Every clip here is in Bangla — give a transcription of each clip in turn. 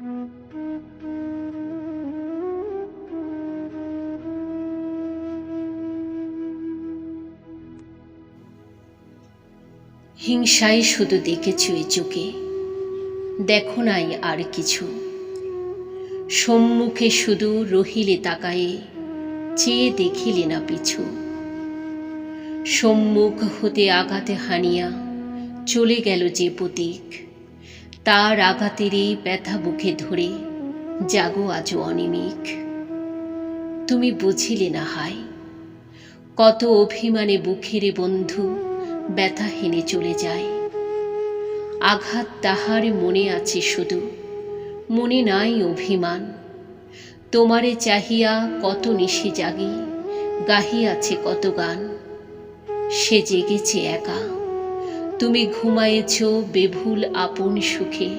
হিংসাই শুধু দেখেছ এ চোখে দেখো নাই আর কিছু। সম্মুখে শুধু রহিলে তাকায়ে, চেয়ে দেখিলে না পিছু। সম্মুখ হতে আঘাতে হানিয়া চলে গেল যে প্রতীক। তার আঘাতেরই ব্যথা বুকে ধরে। জাগো আজও অনিমিক। তুমি বুঝিলে না হায়, কত অভিমানে বুকেরে বন্ধু ব্যথা হেনে চলে যায়। আঘাত তাহার মনে আছে শুধু, মনে নাই অভিমান। তোমারে চাহিয়া কত নিশে জাগি, গাহিয়াছে কত গান। সে জেগেছে একা। তুমি ঘুমায়েছ বেভুল আপন সুখে।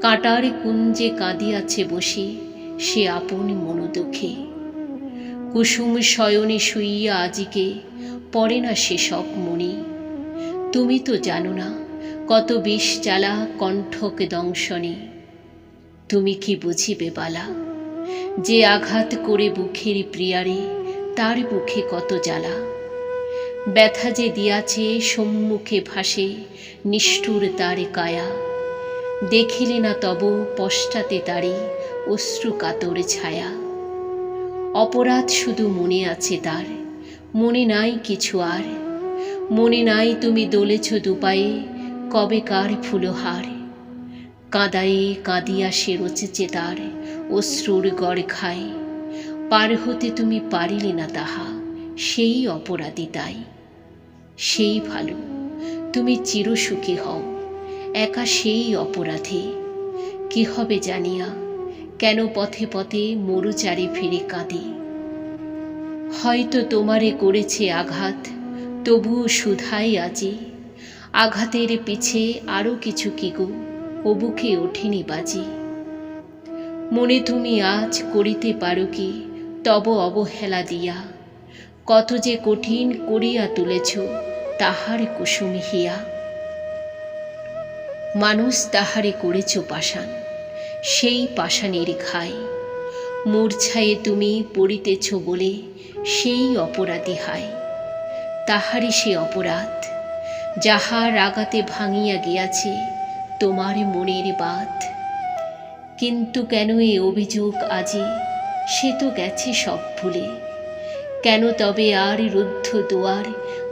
কাটার কুঞ্জে কাঁদিয়াছে বসে সে আপন মনোদুখে। কুসুম শয়নে শুইয়া আজিকে, পড়ে না সেসব মনে। তুমি তো জানো না কত বিষ জ্বালা কণ্ঠকে দংশনে। তুমি কি বুঝিবে বালা, যে আঘাত করে বুকের প্রিয়ারে, তার বুকে কত জ্বালা। ব্যথা যে দিয়াছে সম্মুখে ভাসে নিষ্ঠুর তারে কায়া। দেখিলে না তব পশ্চাতে তারে অশ্রু কাতর ছায়া। অপরাধ শুধু মনে আছে তার, মনে নাই কিছু আর। মনে নাই তুমি দোলেছ দুপায়ে, কবে কার ফুলহার কাঁদায়ে কাঁদিয়া সে রচেছে তার অশ্রুর গড় খায় পার হতে তুমি পারিলে না তাহা। সেই অপরাধী তাই। সেই ভালো, তুমি চিরসুখী হও, একা সেই অপরাধী। কি হবে জানিয়া, কেন পথে পথে মরুচারে ফিরে কাঁদে। হয়তো তোমারে করেছে আঘাত, তবুও সুধাই আজি। আঘাতের পিছে আরও কিছু কি গো ও বুকে ওঠেনি বাজি। মনে তুমি আজ করিতে পারো কি, তব অবহেলা দিয়া। কত যে কঠিন করিয়া তুলেছ, তাহার কুসুম হিয়া। মানুষ তাহারে করেছ পাষাণ, সেই পাষাণের খাই মূর্ছায়ে তুমি পড়িতেছ বলে সেই অপরাধী হায়। তাহারই সে অপরাধ, যাহার আগাতে ভাঙিয়া গিয়াছে তোমার মনের বাত কিন্তু কেন এ অভিযোগ আজি, সে তো গেছে সব ভুলে। কেন তবে আর রুদ্ধ দুয়ার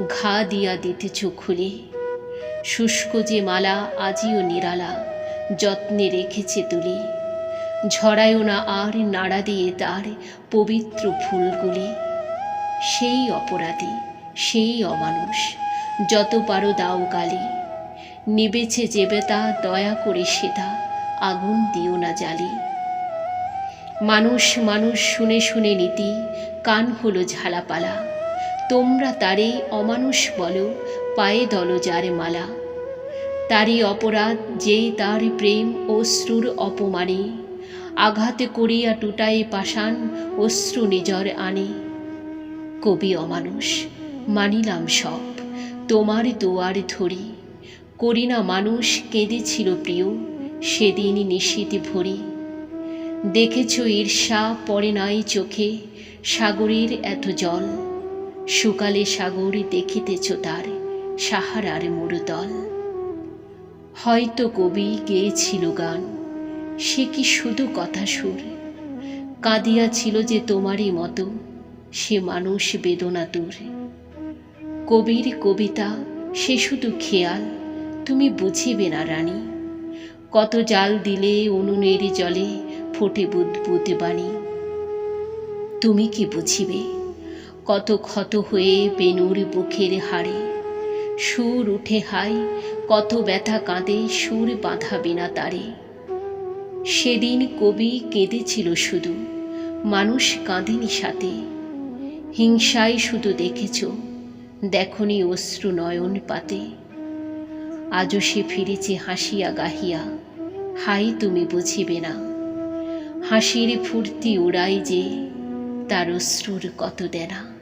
ঘা দিয়া দিতেছ খুলে শুষ্ক যে মালা আজিও নিরালা, যত্নে রেখেছে তুলি। ঝরায়ও না আর নাড়া দিয়ে তার পবিত্র ফুলগুলি। সেই অপরাধী, সেই অমানুষ, যত পারো দাও গালি। নিবেছে যে বেতা, দয়া করে সেটা আগুন দিও না জ্বালি মানুষ মানুষ শুনে শুনে নীতি, কান হলো ঝালাপালা। তোমরা তারে অমানুষ বলো, পায়ে দল যার মালা। তারই অপরাধ যেই তার প্রেম অশ্রুর অপমানে, আঘাতে করিয়া টুটাই পাষাণ অশ্রু নিজর আনে। কবি অমানুষ, মানিলাম সব, তোমার দোয়ার ধরি। করি না মানুষ কেঁদেছিল প্রিয়, সেদিন নিশীতে ভরি। দেখেছ ঈর্ষা পড়ে নাই চোখে, সাগরের এত জল। সুকালে সাগর দেখিতেছ তার সাহারার মরুদল। হয়তো কবি গেয়েছিল গান, সে কি শুধু কথা সুর? কাঁদিয়াছিল যে তোমারই মতো, সে মানুষ বেদনা দূর। কবির কবিতা, সে শুধু খেয়াল, তুমি বুঝিবে না রানী। কত জাল দিলে উনুনের জলে ফোটে বুদবুদ বাণী তুমি কি বুঝিবে, কত ক্ষত হয়ে বেনুর বুকের হাড়ে? সুর উঠে হাই কত ব্যথা কাঁদে, সুর বাঁধা বিনা তারে। সেদিন কবি কেঁদেছিল শুধু, মানুষ কাঁদেনি সাথে। হিংসায় শুধু দেখেছ, দেখনি অশ্রু নয়ন পাতে। আজও সে ফিরেছে হাসিয়া গাহিয়া হাই তুমি বুঝিবে না। হাসির ফুর্তি উড়াই যে তার অশ্রুর কত দেনা।